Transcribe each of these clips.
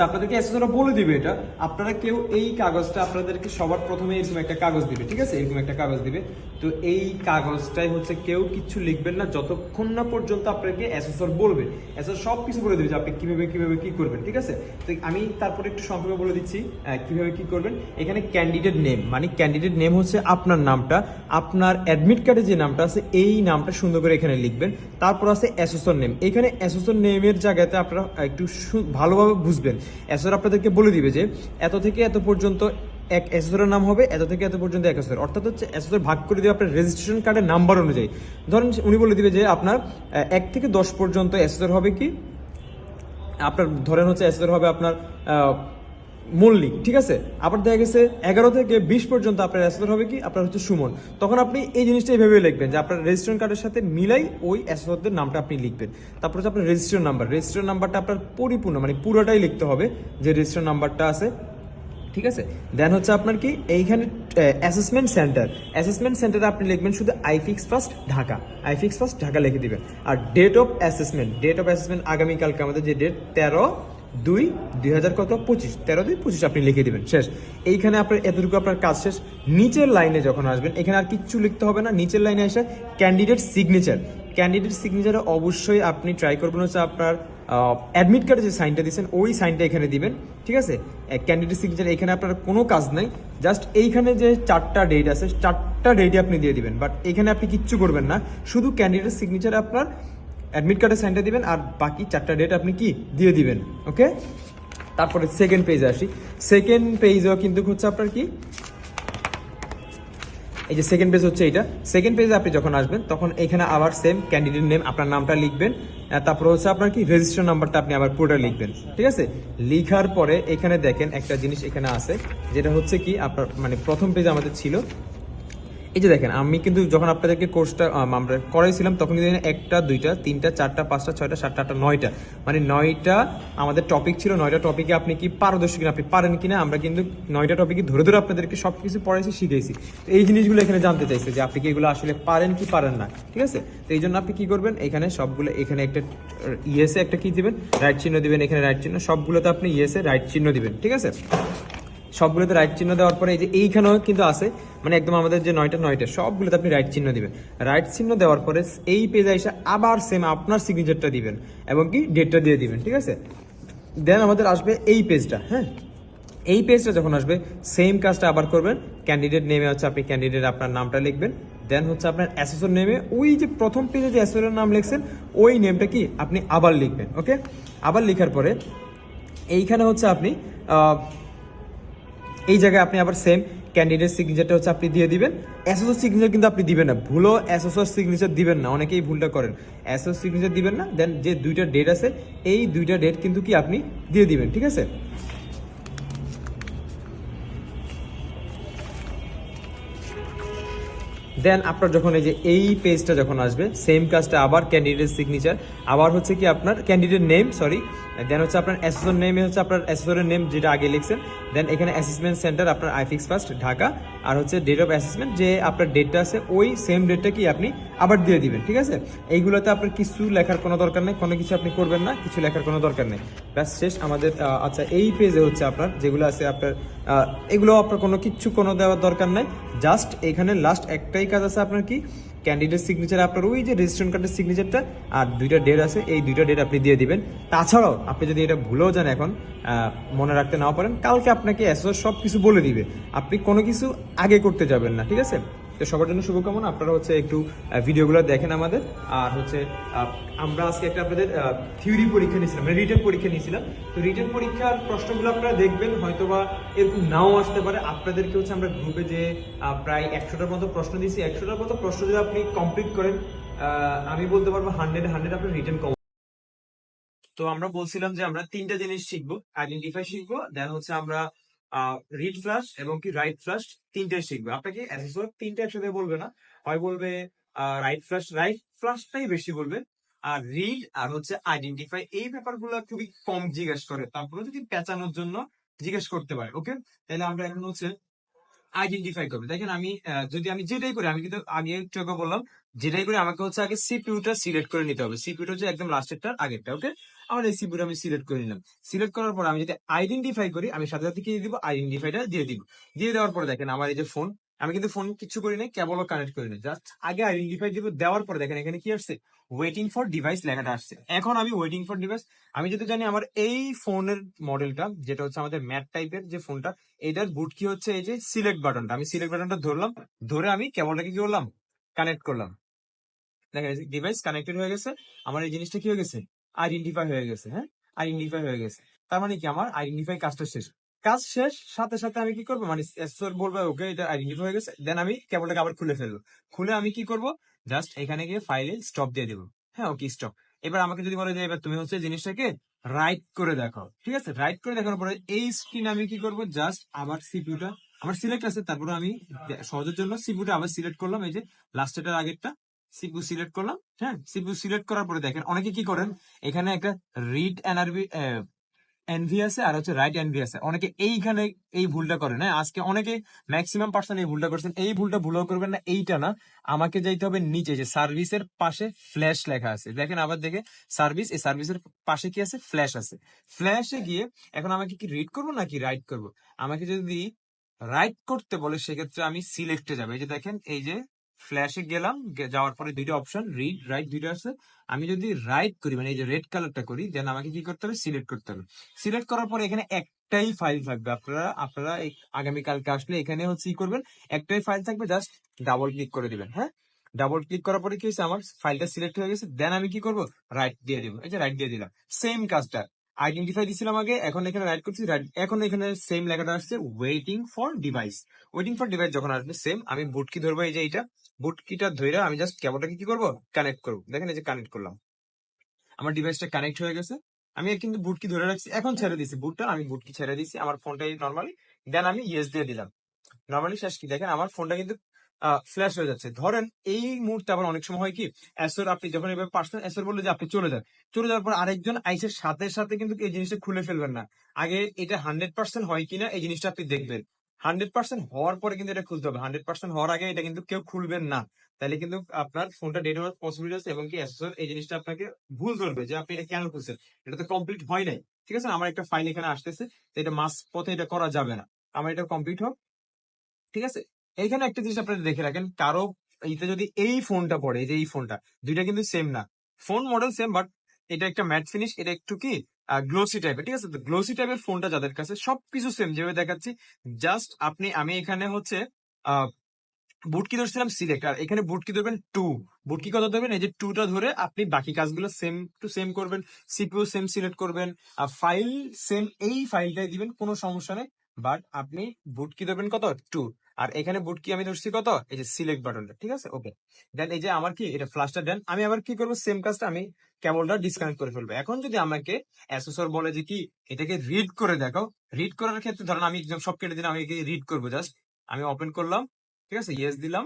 আপনাদেরকে এসএসরা বলে দিবে এটা। আপনারা কেউ এই কাগজটা আপনাদেরকে সবার প্রথমে এরকম একটা কাগজ দিবে, ঠিক আছে? এরকম একটা কাগজ দিবে। তো এই কাগজটাই হচ্ছে কেউ কিছু লিখবেন না, যতক্ষণ না পর্যন্ত আপনাকে এসএসর বলবে। এসএসর সব কিছু বলে দিবে যে আপনি কীভাবে কীভাবে, কি করবেন, ঠিক আছে? তো আমি তারপরে একটু সংক্ষেপে বলে দিচ্ছি কীভাবে, কি করবেন। এখানে ক্যান্ডিডেট নেম মানে ক্যান্ডিডেট নেম হচ্ছে আপনার নামটা। আপনার অ্যাডমিট কার্ডে যে নামটা আছে, এই নামটা সুন্দর করে এখানে লিখবেন। তারপর আছে অ্যাসোসর নেম এখানে অ্যাসোসর নেমের জায়গাতে আপনারা একটু ভালোভাবে বুঝবেন। অ্যাসোসর আপনাদেরকে বলে দিবে যে এত থেকে এত পর্যন্ত এক অ্যাসেসরের নাম হবে, এত থেকে এত পর্যন্ত এক অ্যাসেসর অর্থাৎ হচ্ছে অ্যাসেসর ভাগ করে দিবে আপনার রেজিস্ট্রেশন কার্ডের নাম্বার অনুযায়ী। ধরেন উনি বলে দিবে যে আপনার এক থেকে দশ পর্যন্ত অ্যাসেসর হবে কি? আপনার, ধরেন হচ্ছে অ্যাসেসর হবে আপনার মল্লিক ঠিক আছে? আবার দেখা গেছে এগারো থেকে বিশ পর্যন্ত আপনার অ্যাসেসর হবে কি? আপনার হচ্ছে সুমন। তখন আপনি এই জিনিসটা এইভাবে লিখবেন যে আপনার রেজিস্ট্রেশন কার্ডের সাথে মিলাই ওই অ্যাসেসরদের নামটা আপনি লিখবেন। তারপর হচ্ছে আপনার রেজিস্ট্রেশন নাম্বার রেজিস্ট্রেশন নাম্বারটা আপনার পরিপূর্ণ মানে পুরোটাই লিখতে হবে যে রেজিস্ট্রেশন নাম্বারটা আছে। ঠিক আছে? দেন হচ্ছে আপনার কি? এইখানে অ্যাসেসমেন্ট সেন্টার অ্যাসেসমেন্ট সেন্টারে আপনি লিখবেন শুধু iFix first Dhaka. IFix first Dhaka লিখে দিবেন। আর date of assessment date of assessment আগামীকালকে আমাদের যে ডেট তেরো দুই দুই হাজার কত? পঁচিশ। তেরো দুই, পঁচিশ আপনি লিখে দেবেন। শেষ। এইখানে আপনার এতটুকু আপনার কাজ শেষ। নিচের লাইনে যখন আসবেন, এখানে আর কিচ্ছু লিখতে হবে না। নিচের লাইনে এসে ক্যান্ডিডেট সিগনেচার ক্যান্ডিডেট সিগনেচারে অবশ্যই আপনি ট্রাই করবেন হচ্ছে আপনার অ্যাডমিট কার্ডে যে সাইনটা দিচ্ছেন ওই সাইনটা এখানে দিবেন। ঠিক আছে? ক্যান্ডিডেট সিগনেচার এখানে আপনার কোনো কাজ নাই। জাস্ট এইখানে যে চারটা ডেট আছে, চারটা ডেটে আপনি দিয়ে দিবেন। বাট এখানে আপনি কিচ্ছু করবেন না। শুধু ক্যান্ডিডেট সিগনেচারে আপনার অ্যাডমিট কার্ডে সাইনটা দিবেন, আর বাকি চারটা ডেট আপনি কি দিয়ে দিবেন ওকে তারপরে সেকেন্ড পেজে আসি। সেকেন্ড পেজেও কিন্তু হচ্ছে আপনার কি? এই যে সেকেন্ড পেজ হচ্ছে এটা সেকেন্ড পেজে আপনি যখন আসবেন, তখন এখানে আবার সেম ক্যান্ডিডেট নেম আপনার নামটা লিখবেন। তারপর হচ্ছে আপনার কি? রেজিস্ট্রেশন নাম্বারটা আপনি আবার পুরোটা লিখবেন, ঠিক আছে? লিখার পরে এখানে দেখেন একটা জিনিস এখানে আছে, যেটা হচ্ছে কি, আপনার মানে প্রথম পেজে আমাদের ছিল এই যে দেখেন, আমি কিন্তু যখন আপনাদেরকে কোর্সটা আমরা করাইছিলাম, তখন কিন্তু একটা, দুইটা, তিনটা, চারটা, পাঁচটা, ছয়টা, সাতটা, আটটা, নয়টা। মানে নয়টা আমাদের টপিক ছিল, নয়টা টপিকে আপনি কি পারদর্শী কিনা, আপনি পারেন কিনা, আমরা কিন্তু নয়টা টপিকে ধরে ধরে আপনাদেরকে সব কিছু পড়াইছি শিখেছি তো এই জিনিসগুলো এখানে জানতে চাইছে যে আপনি কি এগুলো আসলে পারেন কি পারেন না, ঠিক আছে? তো এই জন্য আপনি কি করবেন, এখানে সবগুলো, এখানে একটা ইয়েসে একটা কি দিবেন রাইট চিহ্ন দিবেন, এখানে রাইট চিহ্ন, সবগুলোতে আপনি ইয়েসে রাইট চিহ্ন দিবেন, ঠিক আছে? সবগুলোতে রাইট চিহ্ন দেওয়ার পরে এই যে এইখানেও কিন্তু আছে মানে একদম আমাদের যে নয়টা নয়টা, সবগুলোতে আপনি রাইট চিহ্ন দিবেন। রাইট চিহ্ন দেওয়ার পরে এই পেজে এসে আবার সেম আপনার সিগনেচারটা দিবেন এবং কি ডেটটা দিয়ে দিবেন, ঠিক আছে? দেন আমাদের আসবে এই পেজটা হ্যাঁ? এই পেজটা যখন আসবে সেম কাজটা আবার করবেন। ক্যান্ডিডেট নেমে হচ্ছে আপনি ক্যান্ডিডেট আপনার নামটা লিখবেন। দেন হচ্ছে আপনার অ্যাসেসর নেমে ওই যে প্রথম পেজে যে অ্যাসেসরের নাম লিখছেন, ওই নেমটা কি আপনি আবার লিখবেন ওকে আবার লেখার পরে এইখানে হচ্ছে আপনি এই জায়গায় আপনি আবার সেম ক্যান্ডিডেট সিগনেচারটা হচ্ছে আপনি দিয়ে দিবেন। এসএসও সিগনেচার কিন্তু আপনি দিবেন না। ভুলও এসএসও সিগনেচার দিবেন না। অনেকেই ভুলটা করেন। এসএসও সিগনেচার দিবেন না দেন যে দুইটা ডেট আছে, এই দুইটা ডেট কিন্তু কি আপনি দিয়ে দিবেন, ঠিক আছে? দেন আপনার যখন এই যে এই পেজটা যখন আসবে সেম কাজটা আবার ক্যান্ডিডেট সিগনেচার আবার হচ্ছে কি আপনার ক্যান্ডিডেট নেম সরি দেন হচ্ছে আপনার অ্যাসেসর নেমে হচ্ছে আপনার অ্যাসেসরের নেম যেটা আগে লিখছেন দেন এখানে অ্যাসেসমেন্ট সেন্টার আপনার আইফিক্স ফার্স্ট, ঢাকা, আর হচ্ছে ডেট অফ অ্যাসেসমেন্ট যে আপনার ডেটটা আছে, ওই সেম ডেটটা কি আপনি আবার দিয়ে দিবেন, ঠিক আছে? এইগুলোতে আপনার কিছু লেখার কোনো দরকার নেই, কোনো কিছু আপনি করবেন না, কিছু লেখার কোনো দরকার নেই। ব্যাস, শেষ। আমাদের আচ্ছা এই পেজে হচ্ছে আপনার যেগুলো আছে আপনার এগুলো আপনার কোনো কিচ্ছু কোনো দেওয়ার দরকার নাই জাস্ট এখানে লাস্ট একটাই কাজ আছে আপনার কি? ক্যান্ডিডেট সিগনেচার আপনার ওই যে রেজিস্ট্রেশন কার্ডের সিগনেচারটা আর দুইটা ডেট আছে, এই দুইটা ডেট আপনি দিয়ে দিবেন। তাছাড়াও আপনি যদি এটা ভুলেও যান এখন মনে রাখতে নাও পারেন, কালকে আপনাকে অ্যাসোস সব কিছু বলে দিবে। আপনি কোনো কিছু আগে করতে যাবেন না, ঠিক আছে? তো সবার জন্য শুভকামনা। আপনারা হচ্ছে একটু ভিডিওগুলো দেখেন আমাদের। আর হচ্ছে আমরা আজকে একটা আপনাদের থিওরি পরীক্ষা নিয়েছিলাম মানে রিটেন পরীক্ষা নিয়েছিলাম। তো রিটেন পরীক্ষার প্রশ্নগুলো আপনারা দেখবেন, হয়তোবা এরকম নাও আসতে পারে। আপনাদেরকে হচ্ছে আমরা গ্রুপে যে প্রায় একশোটার মতো প্রশ্ন দিয়েছি। একশোটার মতো প্রশ্ন যদি আপনি কমপ্লিট করেন আমি বলতে পারব হান্ড্রেড হান্ড্রেড আপনার রিটেন কম। তো আমরা বলছিলাম যে আমরা তিনটা জিনিস শিখব আইডেন্টিফাই শিখব দেন হচ্ছে আমরা রিড ফ্লাশ এবং কি রাইট ফ্লাশ তিনটাই শিখবে। আপনাকে অ্যাসেসর তিনটা একসাথে বলবে না। হয় বলবে রাইট ফ্লাশ রাইট ফ্লাশটাই বেশি বলবে। আর রিড আর হচ্ছে আইডেন্টিফাই এই ব্যাপারগুলো খুবই কম জিজ্ঞেস করে। তারপরে যদি পেঁচানোর জন্য জিজ্ঞেস করতে পারে ওকে তাহলে আমরা এখন হচ্ছে আইডেন্টিফাই করবে। দেখেন আমি যদি আমি যেটাই করি, আমি কিন্তু, আমি একটু আগে বললাম, যেটাই করি আমাকে হচ্ছে আগে সিপিউটা সিলেক্ট করে নিতে হবে। সিপিউটা হচ্ছে একদম লাস্টেরটার আগেরটা ওকে আমার এই সিপিউটা আমি সিলেক্ট করে নিলাম। সিলেক্ট করার পর আমি যদি আইডেন্টিফাই করি, আমি সাথে সাথে কি দিব? আইডেন্টিফাইটা দিয়ে দিব। দিয়ে দেওয়ার পর দেখেন আমার এই যে ফোন আমি কিন্তু ফোন কিছু করি নাই কেবলও কানেক্ট করি না জাস্ট আগে আইডেন্টিফাই দেওয়ার পরে দেখেন, এখানে কি আসছে? ওয়েটিং ফর ডিভাইস লেখাটা আসছে। এখন আমি ওয়েটিং ফর ডিভাইস আমি যদি জানি আমার এই ফোনের মডেলটা যেটা হচ্ছে আমাদের ম্যাট টাইপের যে ফোনটা এটার বুট কি হচ্ছে এই যে সিলেক্ট বাটনটা আমি সিলেক্ট বাটনটা ধরলাম, ধরে আমি কেবলটাকে কি করলাম? কানেক্ট করলাম। দেখেন ডিভাইস কানেক্টেড হয়ে গেছে, আমার এই জিনিসটা কি হয়ে গেছে? আইডেন্টিফাই হয়ে গেছে হ্যাঁ? আইডেন্টিফাই হয়ে গেছে। তার মানে কি? আমার আইডেন্টিফাই কাজটা শেষ। কাজ শেষ, সাথে সাথে আমি কি করব? মানে এসর বলবে, ওকে, এটা আইডেন্টিফাই হয়ে গেছে। দেন আমি কেবলটাকে আবার খুলে ফেলব। খুলে আমি কি করব? জাস্ট এখানে গিয়ে ফাইলে স্টপ দিয়ে দেবো। হ্যাঁ ওকে স্টপ এবার আমাকে যদি বলে যে, এবার তুমি হচ্ছে জিনিসটাকে রাইট করে দেখাও। ঠিক আছে? রাইট করে দেখানোর পরে এই স্ক্রিন আমি কি করব? জাস্ট আবার সিপিউটা আমার সিলেক্ট আছে, তারপরে আমি সহজের জন্য সিপিউটা আবার সিলেক্ট করলাম। এই যে লাস্টেটার আগেরটা সিপিউ সিলেক্ট করলাম। হ্যাঁ সিপিউ সিলেক্ট করার পরে দেখেন, অনেকে কি করেন? এখানে একটা রিড এনআরবি এনভি আছে আর হচ্ছে রাইট এনভি আছে অনেকে এইখানে এই ভুলটা করে না। আজকে অনেকে ম্যাক্সিমাম পার্সন এই ভুলটা করছেন। এই ভুলটা ভুলও করবেন না, এইটা না। আমাকে যাইতে হবে নিচে, যে সার্ভিসের পাশে ফ্ল্যাশ লেখা আছে। দেখেন আবার দেখে সার্ভিস এই সার্ভিসের পাশে কি আছে? ফ্ল্যাশ আছে। ফ্ল্যাশে গিয়ে এখন আমাকে কি রিড করব নাকি রাইট করব? আমাকে যদি রাইট করতে বলে, সেক্ষেত্রে আমি সিলেক্টে যাব। এই যে দেখেন, এই যে ফ্ল্যাশে গেলাম যাওয়ার পরে দুইটা অপশন রিড রাইট দুইটা আছে। আমি যদি রাইট করি মানে এই যে রেড কালারটা করি দেন আমাকে কি করতে হবে? সিলেক্ট করতে হবে। সিলেক্ট করার পরে এখানে একটাই ফাইল থাকবে। আপনারা আপনারা আগামীকালকে আসলে এখানে হচ্ছে কি করবেন? একটাই ফাইল থাকবে জাস্ট ডাবল ক্লিক করে দিবেন হ্যাঁ? ডাবল ক্লিক করার পরে কি হয়েছে? আমার ফাইলটা সিলেক্ট হয়ে গেছে। দেন আমি কি করব? রাইট দিয়ে দিব। এই যে রাইট দিয়ে দিলাম। সেম কাজটা। আইডেন্টিফাই দিছিলাম আগে, এখন এখানে রাইট করছি এখন এখানে সেম লেখাটা আসছে waiting for device waiting for device যখন আসবে সেম আমি বুটকি ধরবো, এই যে এইটা। বুটকিটা ধরে আমি জাস্ট কেবলটাকে কি করব? কানেক্ট করব। দেখেন এই যে কানেক্ট করলাম। আমার ডিভাইসটা কানেক্ট হয়ে গেছে। আমি কিন্তু বুটকি ধরে রাখছি। এখন ছেড়ে দিছি বুটটা। আমি বুটকি ছেড়ে দিছি। আমার ফোনটাই নর্মালি দেন আমি ইয়েস দিয়ে দিলাম। নর্মালি শেষ কি? দেখেন আমার ফোনটা কিন্তু ফ্ল্যাশ হয়ে যাচ্ছে। ধরেন এই মুহূর্তে আবার অনেক সময় হয় কি? অ্যাসর আপনি যখন এভাবে পার্সোনাল অ্যাসর বললে যে আপনি চলে যান। চলে যাওয়ার পর আরেকজন আইসের সাথে সাথে কিন্তু এই জিনিসটা খুলে ফেলবেন না। আগে এটা হান্ড্রেড পার্সেন্ট হয় কিনা এই জিনিসটা আপনি দেখবেন। হান্ড্রেড পার্সেন্ট হওয়ার পরে কিন্তু এটা খুলতে হবে। হান্ড্রেড পার্সেন্ট হওয়ার আগে এটা কিন্তু কেউ খুলবেন না। তাহলে কিন্তু আপনার ফোনটা ডেট হওয়ার পসিবিলিটি আছে এবং কি এই জিনিসটা আপনাকে ভুল ধরবে যে আপনি এটা কেন খুলছেন? এটা তো কমপ্লিট হয় নাই। ঠিক আছে? আমার একটা ফাইল এখানে আসতেছে, তো এটা মাস পথে এটা করা যাবে না। আমার এটা কমপ্লিট হোক। ঠিক আছে? এখানে একটা জিনিস আপনারা দেখে রাখেন, কারও এইটা যদি এই ফোনটা পড়ে, এই যে এই ফোনটা দুইটা কিন্তু সেম না। ফোন মডেল সেম বাট এটা একটা ম্যাট ফিনিশ এটা একটু কি গ্লোসি টাইপের ঠিক আছে? তো গ্লোসি টাইপের ফোনটা যাদের কাছে সবকিছু সেম যেভাবে দেখাচ্ছি জাস্ট আপনি, আমি এখানে হচ্ছে বুটকি ধরছিলাম সিলেক্ট আর এখানে বুটকি ধরবেন টু বুটকি কত ধরবেন? এই যে টুটা ধরে আপনি বাকি কাজগুলো সেম টু সেম করবেন সিপিইউ সেম সিলেক্ট করবেন, আর ফাইল সেম এই ফাইলটাই দিবেন, কোনো সমস্যা নেই। বাট আপনি বুটকি ধরবেন কত? টু আর এখানে বুটকি আমি ধরছি কত? এই যে সিলেক্ট বাটনটা ঠিক আছে? ওকে দেন এই যে আমার কি? এটা ফ্লাশটা দেন আমি আবার কি করব? সেম কাজটা আমি কেবলটা ডিসকানেক্ট করে ফেলব। এখন যদি আমাকে অ্যাসেসর বলে যে কি, এটাকে রিড করে দেখাও রিড করার ক্ষেত্রে ধরেন আমি একদম সব কেটে দিলাম, আমি রিড করব জাস্ট আমি ওপেন করলাম, ঠিক আছে? ইয়েস দিলাম।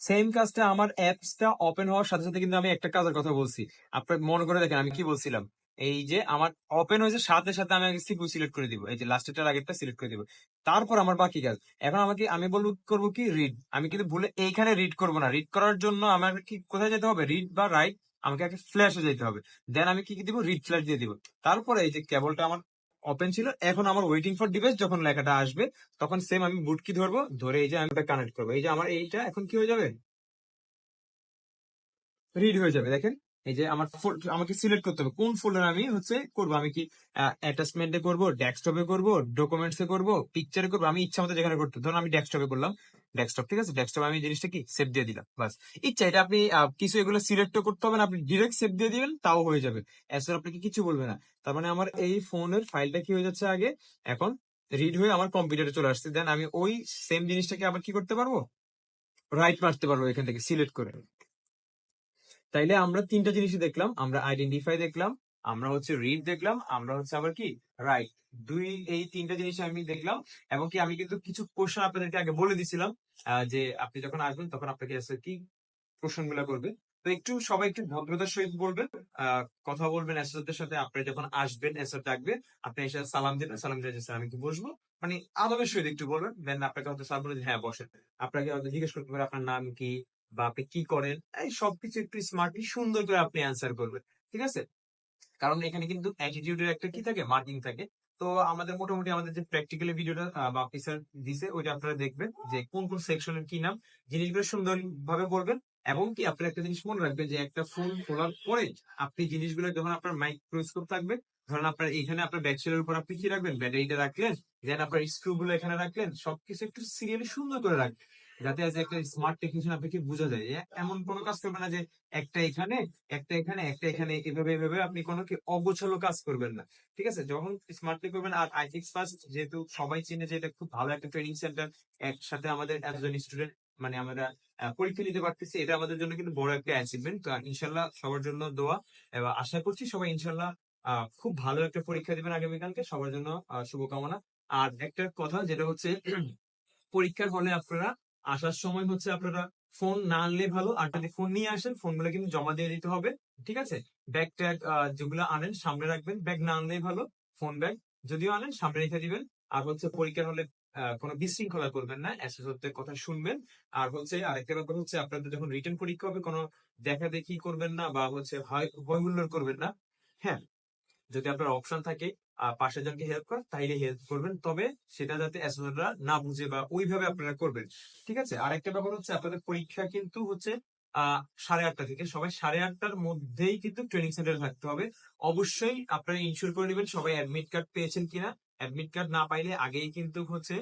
সেম কাজটা আমার অ্যাপসটা ওপেন হওয়ার সাথে সাথে কিন্তু আমি একটা কাজের কথা বলছি। আপনার মনে করে দেখেন আমি কি বলছিলাম? এই যে আমার ওপেন হয়েছে, সাথে সাথে আমি আগে সিপিইউ সিলেক্ট করে দিব। এই যে লাস্টেরটার আগেরটা সিলেক্ট করে দিব। তারপর আমার বাকি কাজ। এখন আমাকে, আমি বলব, করব কি? রিড আমি কিন্তু ভুলে এইখানে রিড করব না। রিড করার জন্য আমার কি, কোথায় যেতে হবে? রিড বা রাইট আমাকে আগে ফ্ল্যাশে যেতে হবে। দেন আমি কি কি দিব? রিড ফ্ল্যাশ দিয়ে দিব। তারপরে এই যে কেবলটা আমার ওপেন ছিল, এখন আমার ওয়েটিং ফর ডিভাইস যখন লেখাটা আসবে, তখন সেম আমি বুট কি ধরবো, ধরে এই যে আমি কানেক্ট করব। এই যে আমার এইটা, এখন কি হয়ে যাবে? রিড হয়ে যাবে, দেখেন। এই যে আমার আমাকে সিলেক্ট করতে হবে। কোন ফোল্ডার আমি হচ্ছে করব? আমি কি অ্যাটাচমেন্টে করব ডেস্কটপে করব ডকুমেন্টসে করব পিকচারে করব? আমি ইচ্ছা মতো যেখানে করতে, ধরুন আমি ডেস্কটপে করলাম। ডেস্কটপ ঠিক আছে? ডেস্কটপ আমি জিনিসটা কি? সেভ দিয়ে দিলাম বাস ইচ্ছা, এটা আপনি কিছু এগুলো সিলেক্ট করতে হবে না, আপনি ডিরেক্ট সেভ দিয়ে দিবেন, তাও হয়ে যাবে। এসে আপনাকে কিছু বলবে না। তার মানে আমার এই ফোনের ফাইলটা কি হয়ে যাচ্ছে আগে? এখন রিড হয়ে আমার কম্পিউটারে চলে আসছে। দেন আমি ওই সেম জিনিসটাকে আবার কি করতে পারব? রাইট মারতে পারব এখান থেকে সিলেক্ট করে। তাইলে আমরা তিনটা জিনিসই দেখলাম, আমরা আইডেন্টিফাই দেখলাম, আমরা হচ্ছে রিড দেখলাম, আমরা হচ্ছে আবার কি? রাইট দুই, এই তিনটা জিনিস আমি দেখলাম এবং কি আমি কিন্তু কিছু কোশ্চেন আপনাদেরকে আগে বলে দিছিলাম যে আপনি যখন আসবেন তখন আপনাকে কি প্রশ্নগুলো করবে। তো একটু সবাই একটু ভদ্রতার সহিত বলবেন কথা বলবেন এসআরদের সাথে, আপনি যখন আসবেন এসআর ডাকবে, আপনি এসে সালাম দিবেন, সালাম দিয়ে স্যার আমি একটু বসবো? মানে আদবের সহিত একটু বলবেন দেন আপনাকে হয়তো স্যার বলে হ্যাঁ বসেন। আপনাকে হয়তো জিজ্ঞেস করতে পারে, আপনার নাম কি? বা আপনি কি করেন, এই সবকিছু একটু স্মার্টলি সুন্দর করে আপনি অ্যান্সার করবেন, ঠিক আছে? কারণ এখানে কিন্তু অ্যাটিটিউডের একটা কি থাকে? মার্কিং থাকে। তো আমাদের মোটামুটি আমাদের যে প্র্যাকটিক্যালি ভিডিওটা বা অফিসার দিছে, ওইটা আপনারা দেখবেন যে কোন কোন সেকশনের কি নাম, জিনিসগুলো সুন্দর ভাবে বলবেন এবং কি আপনারা একটা জিনিস মনে রাখবেন যে একটা ফোন খোলার পরে আপনি জিনিসগুলো যখন আপনার মাইক্রোস্কোপ থাকবে, ধরেন আপনার এখানে আপনার ব্যাকসেলের উপর আপনি কি রাখবেন? ব্যাটারিটা রাখলেন দেন আপনার স্ক্রু গুলো এখানে রাখলেন, সবকিছু একটু সিরিয়ালি সুন্দর করে রাখবেন। যাতে as একটা স্মার্ট টেকনিশিয়ান আপনাকে বোঝা যায়। এমন কোনো কাজ করবে না যে একটা এখানে একটা এখানে একটা এখানে, এভাবে এভাবে আপনি কোনো কি অগোছালো কাজ করবেন না। ঠিক আছে? যখন স্মার্টলি করবেন, আর আই সিক্স ফার্স্ট যেহেতু সবাই চেনে যে এটা খুব ভালো একটা ট্রেনিং সেন্টার একসাথে আমাদের একজন স্টুডেন্ট মানে আমরা পরীক্ষা নিতে পারতেছি, এটা আমাদের জন্য কিন্তু বড় একটা অ্যাচিভমেন্ট তো ইনশাল্লাহ সবার জন্য দোয়া। এবং আশা করছি সবাই ইনশাল্লাহ খুব ভালো একটা পরীক্ষা দিবেন আগামীকালকে। সবার জন্য শুভকামনা। আর একটা কথা, যেটা হচ্ছে, পরীক্ষার হলে আপনারা আসার সময় হচ্ছে আপনারা ফোন না আনলে ভালো। আর যদি ফোন নিয়ে আসেন ফোনগুলো কিন্তু জমা দিয়ে দিতে হবে, ঠিক আছে? ব্যাগ ট্যাগ যেগুলো আনেন, সামনে রাখবেন। ব্যাগ না আনলেই ভালো ফোন ব্যাগ যদিও আনেন, সামনে রেখে দিবেন। আর হচ্ছে পরীক্ষার হলে কোনো বিশৃঙ্খলা করবেন না, অ্যাসেসরদের কথা শুনবেন। আর হচ্ছে আরেকটা ব্যাপার হচ্ছে আপনাদের যখন রিটার্ন পরীক্ষা হবে, কোনো দেখা দেখি করবেন না বা হচ্ছে ভয় হুল্লোড় করবেন না। হ্যাঁ যদি আপনার অপশন থাকে পাশে জনকে হেল্প কর, তাইলে হেল্প করবেন। তবে সেটা যাতে অ্যাসেসররা না বুঝে বা ওইভাবে আপনারা করবেন। ঠিক আছে? আরেকটা ব্যাপার হচ্ছে আপনাদের পরীক্ষা কিন্তু হচ্ছে সাড়ে আটটা থেকে। সবাই সাড়ে আটটার মধ্যেই কিন্তু ট্রেনিং সেন্টারে থাকতে হবে। অবশ্যই আপনারা ইনশিওর করে নেবেন সবাই অ্যাডমিট কার্ড পেয়েছেন কিনা। অ্যাডমিট কার্ড না পাইলে আগেই কিন্তু হচ্ছে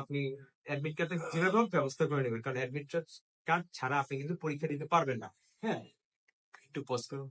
আপনি অ্যাডমিট কার্ডের যেভাবে ব্যবস্থা করে নেবেন। কারণ অ্যাডমিট কার্ড ছাড়া আপনি কিন্তু পরীক্ষা দিতে পারবেন না। হ্যাঁ? একটু পজ করুন।